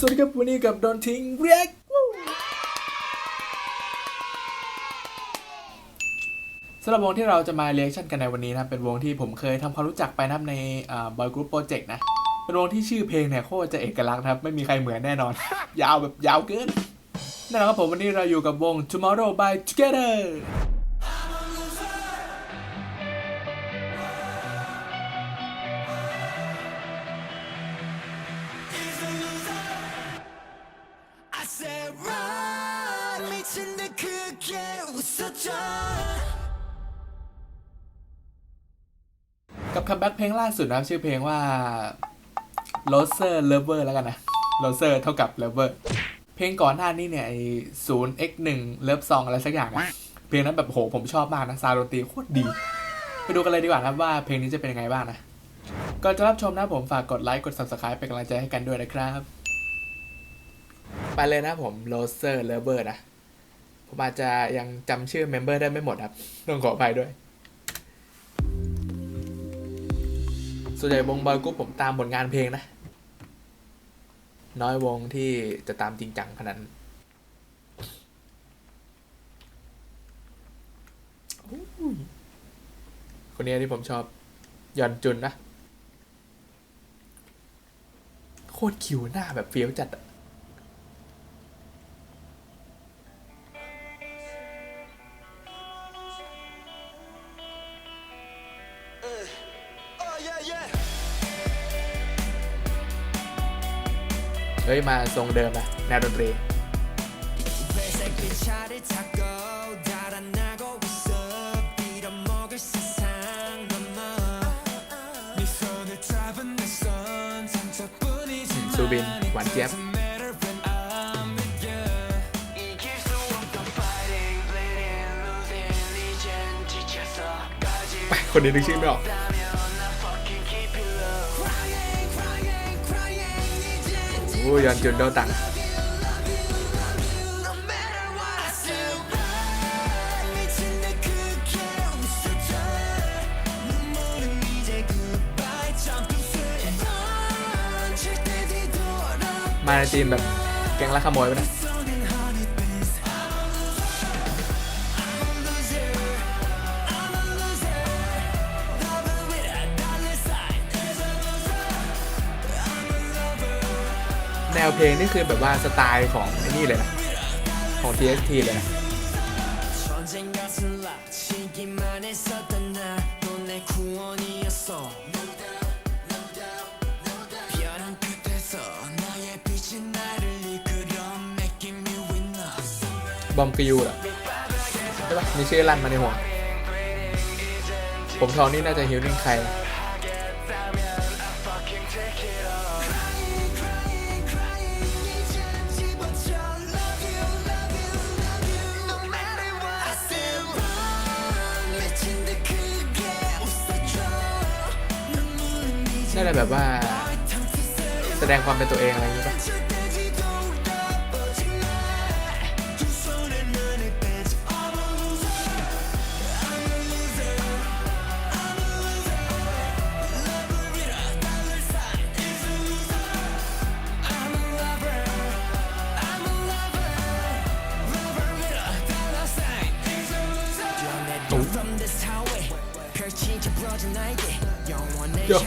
สวัสดีครับวันนี้กับดอนทิงเรียกสำหรับวงที่เราจะมาเรียกชั่นกันในวันนี้นะเป็นวงที่ผมเคยทำความรู้จักไปนะในบอยกรุ๊ปโปรเจกต์นะ เป็นวงที่ชื่อเพลงเนี่ยโคตรจะเอกลักษณ์นะครับไม่มีใครเหมือนแน่นอน ยาวแบบยาวเกินแน่นอนครับผมวันนี้เราอยู่กับวง Tomorrow by Together กับคัมแบ็กเพลงล่าสุดนะครับ ชื่อเพลงว่า r o s e r Lover แล้วกันนะ r o s e r เท่ากับ Lover เพลงก่อนหน้านี้เนี่ยไอศูนย์ x หนึ่งเลิฟซองอะไรสักอย่างอะเพลงนั้นแบบโหผมชอบมากนะซาวดนตรีโคตรดี ไปดูกันเลยดีกว่านะครับว่าเพลงนี้จะเป็นยังไงบ้างนะก่อนจะรับชมนะผมฝากกดไลค์กด subscribe เป็นกำลังใจให้กันด้วยนะครับ ไปเลยนะผม r o s e r Lover นะ ผมอาจจะยังจำชื่อเมมเบอร์ได้ไม่หมดครับต้องขออภัยด้วย ส่วนใหญ่วงบอยกรุ๊ปผมตามผลงานเพลงนะ น้อยวงที่จะตามจริงจังขนาดนั้นคนนี้ที่ผมชอบยอนจุนนะ โคตรคิวหน้าแบบเฟี้ยวจัดอะ เฮ้ย มาทรงเดิมนะแนวดนตรีซูบิน หวานเจี๊ยบคนนี้นึกชื่อไม่ออก ผู้ยอนจุนโดตังมาในทีมแบบแกงลักขโมยไปนะ แนวเพลงนี่คือแบบว่าสไตล์ของไอ้นี่เลยนะ ของ TST เลยนะบอมกิยูเหใช่ปะมีชื่อลันมาในหัว ผมทองนี่น่าจะฮิวนิ่งใคร จะแบบว่า แสดงความเป็นตัวเองอะไรอย่างงี้ยป่ะ 웃겨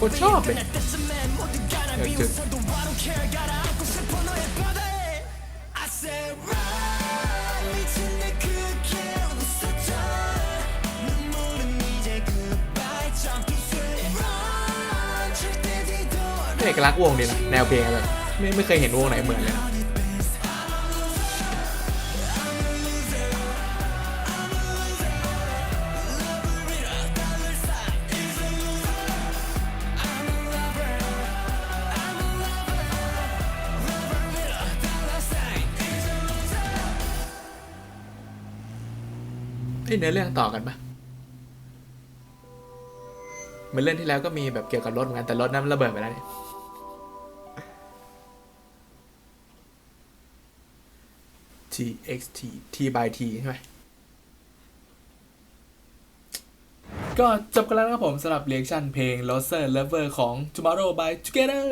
고쳐 네, 앞에. 이렇게. เอกลักษณ์วงดีนะแนวเพลงแบบไม่ไม่เคยเห็นวงไหนเหมือนเลยนะเอ้ยเนื้อเรื่องต่อกันปะเหมือนเรื่องที่แล้วก็มีแบบเกี่ยวกับรถเหมือนกันแต่รถนั้นระเบิดไปแล้วเนี่ย T X T T by T ใช่ไหมก็จบกันแล้วนะครับผมสำหรับเรียกชั่นเพลง Loser Lover ของ Tomorrow by Together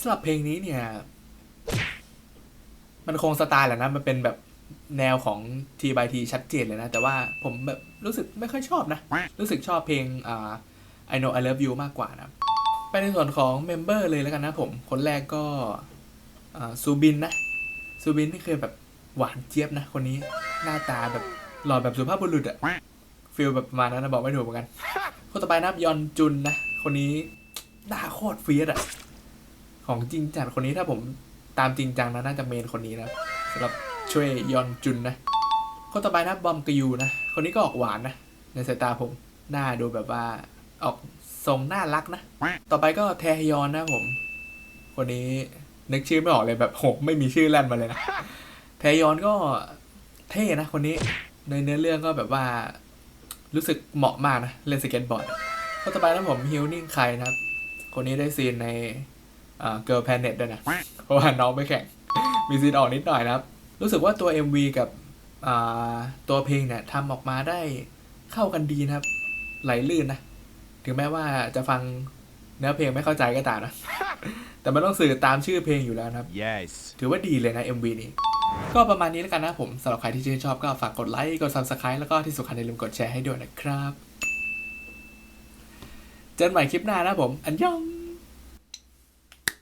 สำหรับเพลงนี้เนี่ย มันคงสไตล์แหละนะ มันเป็นแบบแนวของ T by T ชัดเจนเลยนะ แต่ว่าผมแบบรู้สึกไม่ค่อยชอบนะ รู้สึกชอบเพลงอ่า I know I love you มากกว่านะ ไปในส่วนของเมมเบอร์เลยแล้วกันนะผม คนแรกก็ซูบินนะ ซูบินนี่เคยแบบหวานเจี๊ยบนะ คนนี้หน้าตาแบบหล่อแบบสุภาพบุรุษอะฟีลแบบประมาณนั้นนะบอกไม่ถูกเหมือนกัน คนต่อไปนะยอนจุนนะ คนนี้หน้าโคตรเฟียสอะของจริงจัดคนนี้ถ้าผมตามจริงจังนะน่าจะเมนคนนี้นะสำหรับช่วยยอนจุนนะ คนต่อไปนะบอมกยูนะ คนนี้ก็ออกหวานนะในสายตาผมหน้าดูแบบว่าออก ทรงน่ารักนะ ต่อไปก็แทฮยอนนะผม คนนี้นึกชื่อไม่ออกเลยแบบโหไม่มีชื่อแล่นมาเลยนะ แทฮยอนก็เท่นะคนนี้ ในเนื้อเรื่องก็แบบว่า รู้สึกเหมาะมากนะเล่นสเก็ตบอร์ดคนต่อไปนะผมฮิลนิ่งใครนะครับ คนนี้ได้ซีนในเกิร์ลแพนเน็ตด้วยนะ เพราะว่าน้องไปแข่ง มีซีนออกนิดหน่อยนะครับ รู้สึกว่าตัว MV กับอ่าตัวเพลงเนี่ยทำออกมาได้เข้ากันดีนะครับ ไหลลื่นนะ ถึงแม้ว่าจะฟังเนื้อเพลงไม่เข้าใจก็ตามนะ แต่มันต้องสื่อตามชื่อเพลงอยู่แล้วนะครับ Yes. ถือว่าดีเลยนะ MV นี้ ก็ประมาณนี้แล้วกันนะผมสำหรับใครที่ชื่นชอบก็ฝากกดไลค์ กด Subscribe แล้วก็ที่สำคัญอย่าลืมกดแชร์ให้ด้วยนะครับ เจอกันใหม่คลิปหน้านะผม อันยอง